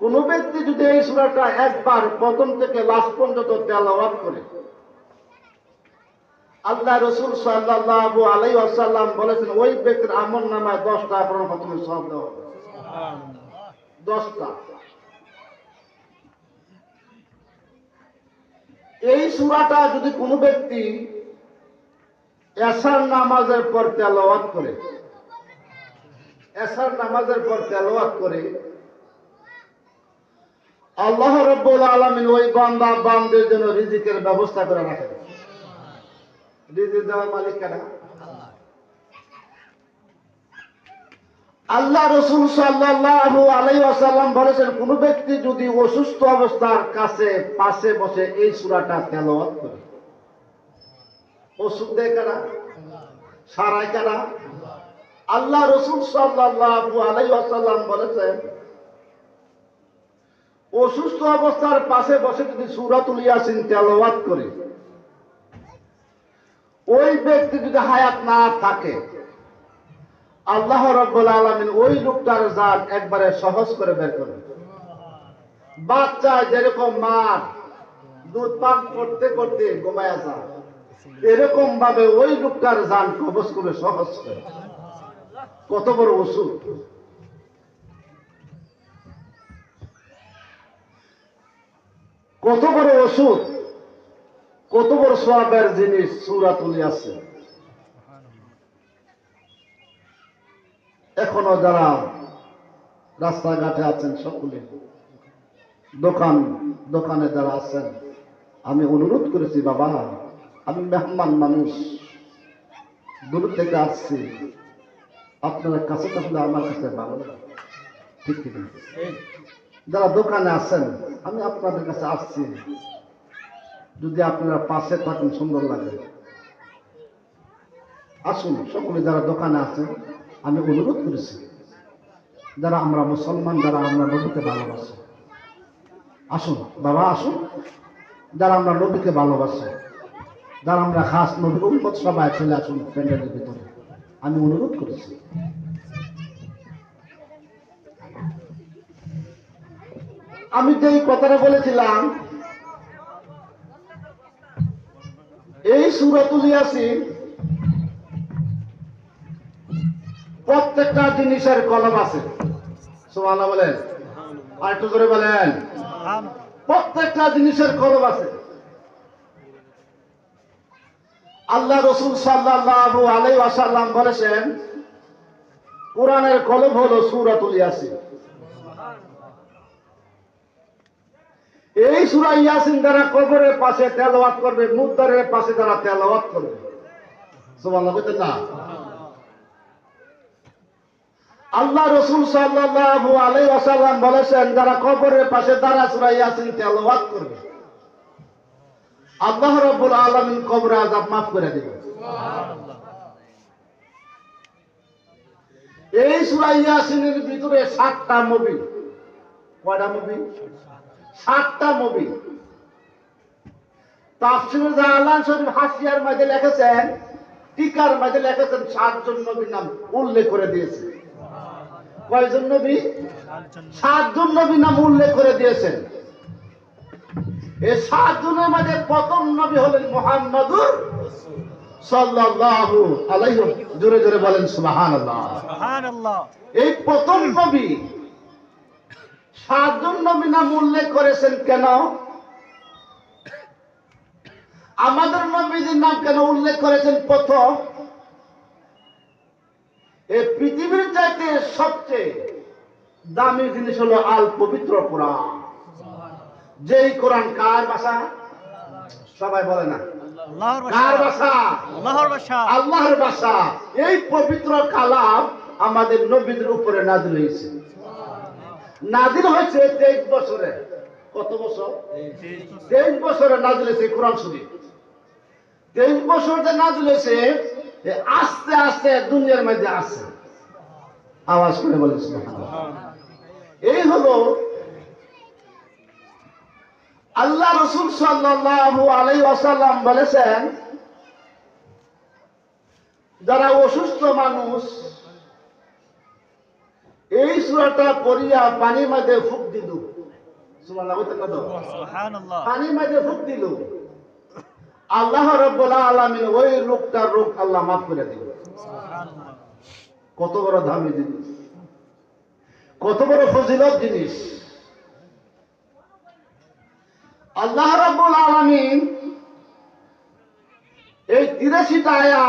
কোন ব্যক্তি যদি এই সুরাটা একবার প্রথম থেকে লাস্ট পর্যন্ত তেলাওয়াত করে আল্লাহ রসুল সাল্লাল্লাহু আলাই আসাল্লাম বলেছেন ওই ব্যক্তির আমল নামায় দশটা আপনার প্রথমে সব দেওয়া দশটা। এই সুরাটা যদি কোনো ব্যক্তি এসার নামাজের পর তেলাওয়াত করে এসার নামাজের পর তেলাওয়াত করে আল্লাহ রব্বুল আলমিন ওই বান্দা বান্দের জন্য রিজিকের ব্যবস্থা করে রাখেন রিজিক দেওয়ার মালিক কেনা আল্লাহ রসুল সাল্লাল্লাহু আলাইহি ওয়াসাল্লাম বলেছেন, কোন ব্যক্তি যদি অসুস্থ অবস্থার কাছে পাশে বসে এই সূরাটা তেলাওয়াত করে। ওষুধ দেয় কারা? সারায় কারা? আল্লাহ রসুল সাল্লাল্লাহু আলাইহি ওয়াসাল্লাম বলেছেন অসুস্থ অবস্থার পাশে বসে যদি সূরাতুল ইয়াসিন তেলাওয়াত করে, ওই ব্যক্তি যদি হায়াত না থাকে, আল্লাহ রব্বুল আলমিন ওই লোকটার জাত একবারে সহজ করে বের করে। বাচ্চা যেরকম মা দুধ পান করতে করতে ঘুমায় যায় এরকম ভাবে ওই লোকটার জান কবজ করে সহজ করে। কত বড় ওষুধ কত বড় ওষুধ? কত বড় সোয়াবের জিনিস তুলি আছে এখনও যারা রাস্তাঘাটে আছেন সকলে, দোকান, দোকানে যারা আছেন, আমি অনুরোধ করেছি, বাবা, আমি মেহমান মানুষ, দূর থেকে আসছি। আপনারা কাছে থাকলে আমার কাছে ভালো। ঠিক ঠিক যারা দোকানে আছেন আমি আপনাদের কাছে আসছি। যদি আপনারা পাশে থাকেন, সুন্দর লাগে। আসুন, সকলে যারা দোকানে আছেন আমি অনুরোধ করেছি, যারা আমরা মুসলমান, যারা আমরা নবীকে ভালোবাসি। আসুন, বাবা, আসুন। যারা আমরা নবীকে ভালোবাসি, যারা আমরা খাস নবীর উন্মত সবাই চলে আসুন প্যান্ডেলের ভিতরে। আমি অনুরোধ করেছি। আমি যে কথাটা বলেছিলাম এই সুরাতুল ইয়াসিন প্রত্যেকটা জিনিসের কলম আছে। সোমালা বলেন। আর একটু করে বলেন। প্রত্যেকটা জিনিসের কলম আছে। আল্লাহ রসুল সাল্লাল্লাহু আলাইহি ওয়াসাল্লাম বলেছেন কোরআনের কলম হলো সূরাতুল ইয়াসিন এই সূরা ইয়াসিন যারা কবরের পাশে তেলাওয়াত করবে মুদ্দারের পাশে যারা তেলাওয়াত করবে। আল্লাহ রসুল সাল্লাল্লাহু আলাইহি ওয়াসাল্লাম বলেছেন, যারা কবরের পাশে দাঁড়া, সূরা ইয়াসিন তেলাওয়াত করবে। আল্লাহ রাব্বুল আলামিন কবরে আযাব মাফ করে দেবে এই সূরা ইয়াসিনের ভিতরে সাতটা মুভি। কয়টা মুভি? সাতটা মুভি তাফসিরুল জালান শরীফ হাসিয়ার লিখেছেন টিকার লিখেছেন সাতজন নবীর নাম উল্লেখ করে দিয়েছে। কয়জন নবী? সাতজন নবী নাম উল্লেখ করে দিয়েছেন। এই সাতজনের মধ্যে প্রথম নবী হলেন মোহাম্মদুর সাল্লাল্লাহু আলাইহি জোরে জোরে বলেন সুবহানাল্লাহ। সুবহানাল্লাহ। এই প্রথম নবী নাম উল্লেখ করেছেন কেন? আমাদের নবীদের নাম কেন উল্লেখ করেছেন প্রথম? এই পৃথিবীর চাইতে সবচেয়ে দামি জিনিস হলো আল পবিত্র কোরআন। যেই কোরআন কার ভাষা? সবাই বলে না। আল্লাহর কার বাসা ভাষা। আল্লাহর ভাষা। এই পবিত্র কালাম আমাদের নবীদের উপরে নাজিল হয়েছে। নাজিল হয়েছে তেইশ বছরে। কত বছর? তেইশ বছরে নাজিল হয়েছে কোরআন শরীফ। তেইশ বছর যে নাজিল হয়েছে আস্তে আস্তে দুনিয়ার মধ্যে আসছে আওয়াজ করে বলে এই হলো আল্লাহ রসুল সাল্লাল্লাহু আলাইহি ওয়াসাল্লাম বলেছেন, যারা অসুস্থ মানুষ এই সুরাটা পড়িয়া পানির মধ্যে ফুক দিল। সুবহানাল্লাহ বলতেন না তো? সুবহানাল্লাহ। পানির মাঝে ফুক দিল। আল্লাহ রব্বুল আলামিন ওই লোকটার রোগ আল্লাহ মাফ করে দিল। কত বড় দামি জিনিস। কত বড় ফজিলত জিনিস। আল্লাহ রব্বুল আলামিন এই তিরাশিটা আয়াত